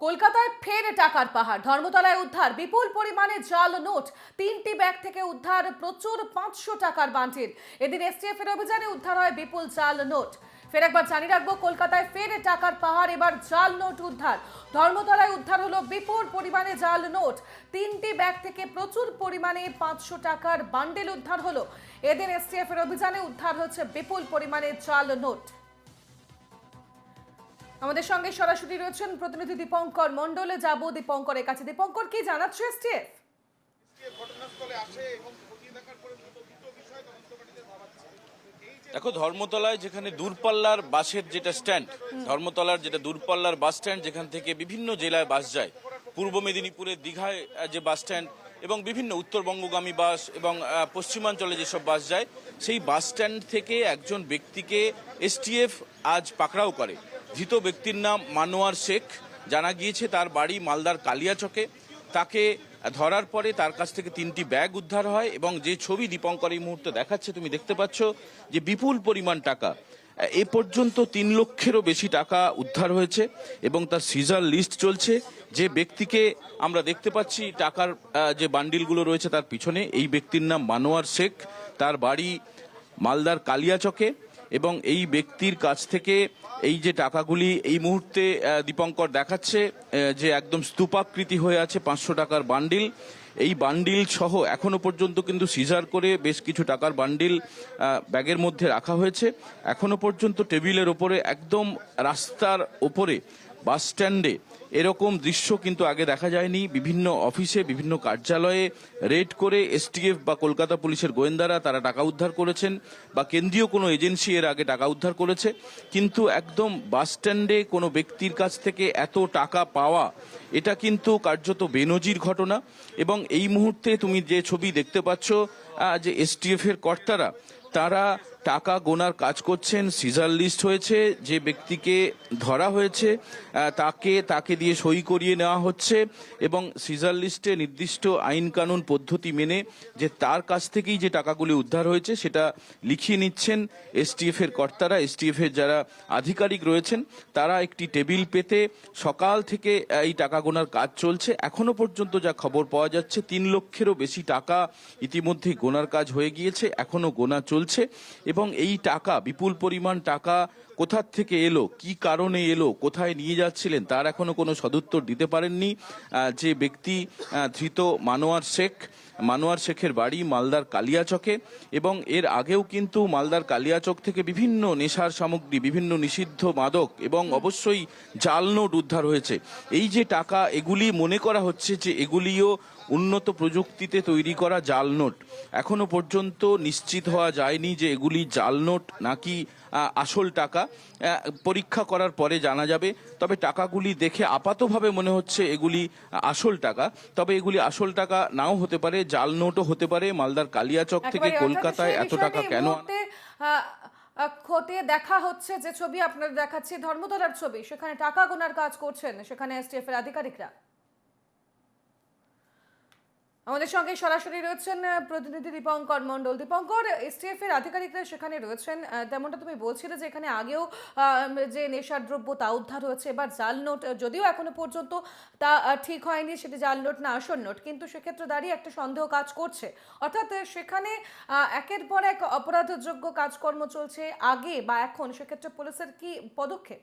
কলকাতায় ফের টাকার পাহাড়। ধর্মতলায় উদ্ধার। বিপুল পরিমাণে জাল নোট। তিনটি ব্যাগ থেকে উদ্ধার। প্রচুর পাঁচশো টাকার বান্টিল এদিন এসটিএফ এর অভিযানে উদ্ধার হয় বিপুল জাল নোট। ফের একবার জানিয়ে রাখব, কলকাতায় ফের টাকার পাহাড়। এবার জাল নোট উদ্ধার। ধর্মতলায় উদ্ধার হলো বিপুল পরিমাণে জাল নোট। তিনটি ব্যাগ থেকে প্রচুর পরিমাণে পাঁচশো টাকার বান্ডেল উদ্ধার হলো। এদিন এসটিএফ এর অভিযানে উদ্ধার হচ্ছে বিপুল পরিমাণে জাল নোট। আমাদের সঙ্গে সরাসরি রয়েছেন প্রতিনিধি দীপঙ্কর মন্ডলে যাব দীপঙ্করের কাছে। দীপঙ্কর কি জানাচ্ছে এসটিএফ? ঘটনাস্থলে আসে এবং খতিয়ে দেখার পরে বিষয় তদন্ত পার্টিদের ভাবাচ্ছে। এই যে দেখো ধর্মতলায় যেখানে দূরপাল্লার বাসের যেটা স্ট্যান্ড ধর্মতলার যেটা দূরপাল্লার বাস স্ট্যান্ড যেখান থেকে বিভিন্ন জেলায় বাস যায় পূর্ব মেদিনীপুরের দীঘায় যে বাস স্ট্যান্ড এবং বিভিন্ন উত্তরবঙ্গগামী বাস এবং পশ্চিমাঞ্চলে যেসব বাস যায় সেই বাস স্ট্যান্ড থেকে একজন ব্যক্তিকে এসটিএফ আজ পাকড়াও করে। ধৃত ব্যক্তির নাম মানোয়ার শেখ। জানা গিয়েছে তার বাড়ি মালদার কালিয়াচকে। তাকে ধরার পরে তার কাছ থেকে তিনটি ব্যাগ উদ্ধার হয় এবং যে ছবি দীপঙ্কর এই মুহূর্তে দেখাচ্ছে, তুমি দেখতে পাচ্ছ যে বিপুল পরিমাণ টাকা। এ পর্যন্ত তিন লক্ষেরও বেশি টাকা উদ্ধার হয়েছে এবং তার সিজার লিস্ট চলছে। যে ব্যক্তিকে আমরা দেখতে পাচ্ছি, টাকার যে বান্ডিলগুলো রয়েছে তার পিছনে, এই ব্যক্তির নাম মানোয়ার শেখ। তার বাড়ি মালদার কালিয়াচকে। এবং এই ব্যক্তির কাছ থেকে এই যে টাকাগুলি এই মুহূর্তে দীপঙ্কর দেখাচ্ছে যে একদম স্তূপাকৃতি হয়ে আছে পাঁচশো টাকার বান্ডিল। এই বান্ডিল সহ এখনও পর্যন্ত কিন্তু সিজার করে বেশ কিছু টাকার বান্ডিল ব্যাগের মধ্যে রাখা হয়েছে। এখনও পর্যন্ত টেবিলের ওপরে একদম রাস্তার ওপরে বাস স্ট্যান্ডে। এরকম দৃশ্য কিন্তু আগে দেখা যায়নি। বিভিন্ন অফিসে, বিভিন্ন কার্যালয়ে রেড করে এসটিএফ বা কলকাতা পুলিশের গোয়েন্দারা তারা টাকা উদ্ধার করেছেন বা কেন্দ্রীয় কোনো এজেন্সি এর আগে টাকা উদ্ধার করেছে। কিন্তু একদম বাস স্ট্যান্ডে কোনো ব্যক্তির কাছ থেকে এত টাকা পাওয়া, এটা কিন্তু কার্যত বেনজির ঘটনা। এবং এই মুহূর্তে তুমি যে ছবি দেখতে পাচ্ছ যে এসটিএফ এর কর্তারা, তারা টাকা গোনার কাজ করছেন, সিজার লিস্ট হয়েছে, যে ব্যক্তিকে ধরা হয়েছে তাকে তাকে দিয়ে সই করিয়ে নেওয়া হচ্ছে এবং সিজার লিস্টে নির্দিষ্ট আইন কানুন পদ্ধতি মেনে যে তার কাছ থেকেই যে টাকাগুলি উদ্ধার হয়েছে সেটা লিখিয়ে নিচ্ছেন এসটিএফ এর কর্তারা। এসটিএফ এর যারা আধিকারিক রয়েছেন, তারা একটি টেবিল পেতে সকাল থেকে এই টাকা গোনার কাজ চলছে। এখনও পর্যন্ত যা খবর পাওয়া যাচ্ছে, তিন লক্ষেরও বেশি টাকা ইতিমধ্যে গোনার কাজ হয়ে গিয়েছে, এখনও গোনা চলছে এবং এই টাকা, বিপুল পরিমাণ টাকা কোথার থেকে এলো, কি কারণে এলো, কোথায় নিয়ে যাচ্ছিলেন, তার এখনও কোনো সদুত্তর দিতে পারেননি। যে ব্যক্তি ধৃত মানোয়ার শেখ, মানোয়ার শেখের বাড়ি মালদার কালিয়াচকে এবং এর আগেও কিন্তু মালদার কালিয়াচক থেকে বিভিন্ন নেশার সামগ্রী, বিভিন্ন নিষিদ্ধ মাদক এবং অবশ্যই জাল নোট উদ্ধার হয়েছে। এই যে টাকা, এগুলি মনে করা হচ্ছে যে এগুলিও উন্নত প্রযুক্তিতে তৈরি করা জাল নোট এখনও পর্যন্ত নিশ্চিত হওয়া যায়নি যে এগুলি জাল নোট নাকি আসল টাকা। পরীক্ষা করার পরে জানা যাবে। তবে টাকাগুলি দেখে আপাতভাবে মনে হচ্ছে এগুলি আসল টাকা। তবে এগুলি আসল টাকা নাও হতে পারে জাল নোটও হতে পারে। মালদার কালিয়াচক থেকে কলকাতায় এত টাকা কেন খতিয়ে দেখা হচ্ছে যে ছবি আপনার দেখাচ্ছি ধর্মতলার ছবি। সেখানে টাকা গোনার কাজ করছেন সেখানে এসটিএফ এর আধিকারিকরা। আমাদের সঙ্গে সরাসরি রয়েছেন প্রতিনিধি দীপঙ্কর মন্ডল দীপঙ্কর এসটিএফ এর আধিকারিকরা সেখানে রয়েছেন তেমনটা তুমি বলছিলে যে এখানে আগেও যে নেশার দ্রব্য, তা উদ্ধার হয়েছে। এবার জাল নোট যদিও এখনও পর্যন্ত তা ঠিক হয়নি, সেটি জাল নোট না, আসল নোট, কিন্তু সেক্ষেত্রে দাঁড়িয়ে একটা সন্দেহ কাজ করছে। অর্থাৎ সেখানে একের পর এক অপরাধযোগ্য কাজকর্ম চলছে আগে বা এখন, সেক্ষেত্রে পুলিশের কি পদক্ষেপ?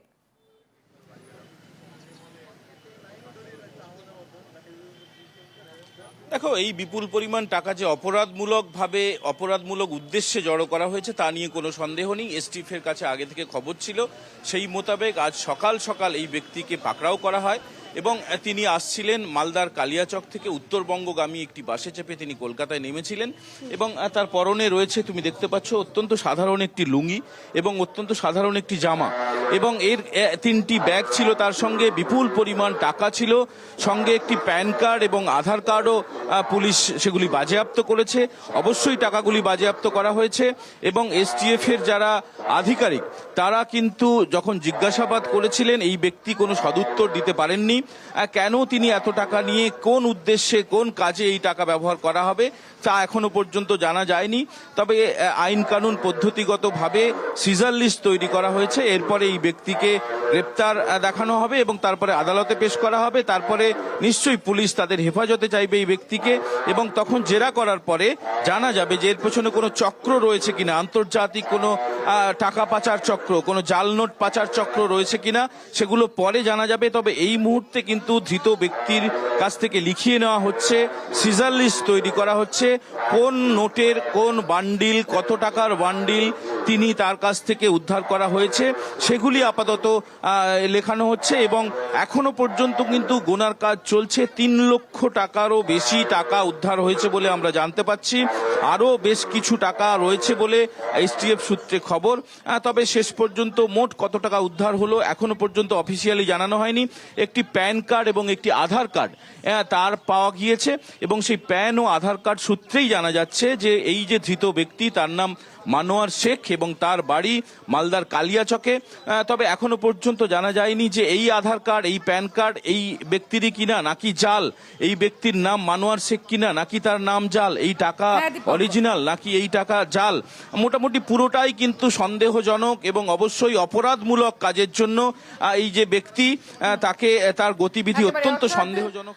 দেখো, এই বিপুল পরিমাণ টাকা যে অপরাধমূলকভাবে অপরাধমূলক উদ্দেশ্যে জড়ো করা হয়েছে, তা নিয়ে কোনো সন্দেহ নেই। এসটিএফের কাছে আগে থেকে খবর ছিল। সেই মোতাবেক আজ সকাল সকাল এই ব্যক্তিকে পাকড়াও করা হয়। এবং তিনি আসছিলেন মালদার কালিয়াচক থেকে উত্তরবঙ্গগামী একটি বাসে চেপে তিনি কলকাতায় নেমেছিলেন। এবং তার পরনে রয়েছে তুমি দেখতে পাচ্ছ অত্যন্ত সাধারণ একটি লুঙ্গি এবং অত্যন্ত সাধারণ একটি জামা। এবং এর তিনটি ব্যাগ ছিল তার সঙ্গে বিপুল পরিমাণ টাকা ছিল। সঙ্গে একটি প্যান কার্ড এবং আধার কার্ডও পুলিশ সেগুলি বাজেয়াপ্ত করেছে। অবশ্যই টাকাগুলি বাজেয়াপ্ত করা হয়েছে এবং এসটিএফ এর যারা আধিকারিক, তারা কিন্তু যখন জিজ্ঞাসাবাদ করেছিলেন, এই ব্যক্তি কোনো সদুত্তর দিতে পারেননি। কেন তিনি এত টাকা নিয়ে, কোন উদ্দেশ্যে, কোন কাজে এই টাকা ব্যবহার করা হবে, তা এখনও পর্যন্ত জানা যায়নি। তবে আইন কানুন পদ্ধতিগতভাবে সিজার লিস্ট তৈরি করা হয়েছে। এরপরে এই ব্যক্তিকে গ্রেপ্তার দেখানো হবে এবং তারপরে আদালতে পেশ করা হবে। তারপরে নিশ্চয়ই পুলিশ তাদের হেফাজতে চাইবে এই ব্যক্তিকে এবং তখন জেরা করার পরে জানা যাবে যে এর পেছনে কোনো চক্র রয়েছে কিনা, আন্তর্জাতিক কোনো টাকা পাচার চক্র, কোনো জাল নোট পাচার চক্র রয়েছে কিনা সেগুলো পরে জানা যাবে, তবে এই মুহূর্তে কিন্তু ধৃত ব্যক্তির কাছ থেকে লিখিয়ে নেওয়া হচ্ছে, সিজার লিস্ট তৈরি করা হচ্ছে, কোন নোটের কোন বান্ডিল, কত টাকার বান্ডিল তিনি তার কাছ থেকে উদ্ধার করা হয়েছে। সেগুলি আপাতত লেখানো হচ্ছে এবং এখনও পর্যন্ত কিন্তু গোনার কাজ চলছে। তিন লক্ষ টাকারও বেশি টাকা উদ্ধার হয়েছে বলে আমরা জানতে পাচ্ছি। আরও বেশ কিছু টাকা রয়েছে বলে এসটিএফ সূত্রে খবর। তবে শেষ পর্যন্ত মোট কত টাকা উদ্ধার হলো এখনও পর্যন্ত অফিসিয়ালি জানানো হয়নি। একটি প্যান কার্ড এবং একটি আধার কার্ড তার পাওয়া গিয়েছে এবং সেই প্যান ও আধার কার্ড সূত্রেই জানা যাচ্ছে যে এই যে ধৃত ব্যক্তি, তার নাম মানোয়ার শেখ এবং তার বাড়ি মালদার কালিয়াচকে। তবে এখনও পর্যন্ত জানা যায়নি যে এই আধার কার্ড এই প্যান কার্ড এই ব্যক্তিরই কিনা নাকি জাল? এই ব্যক্তির নাম মানোয়ার শেখ কিনা নাকি তার নাম জাল? এই টাকা হ্যাঁ, অরিজিনাল নাকি এই টাকা জাল? মোটামুটি পুরোটাই কিন্তু সন্দেহজনক এবং অবশ্যই অপরাধমূলক কাজের জন্য এই যে ব্যক্তি তাকে তার গতিবিধি অত্যন্ত সন্দেহজনক।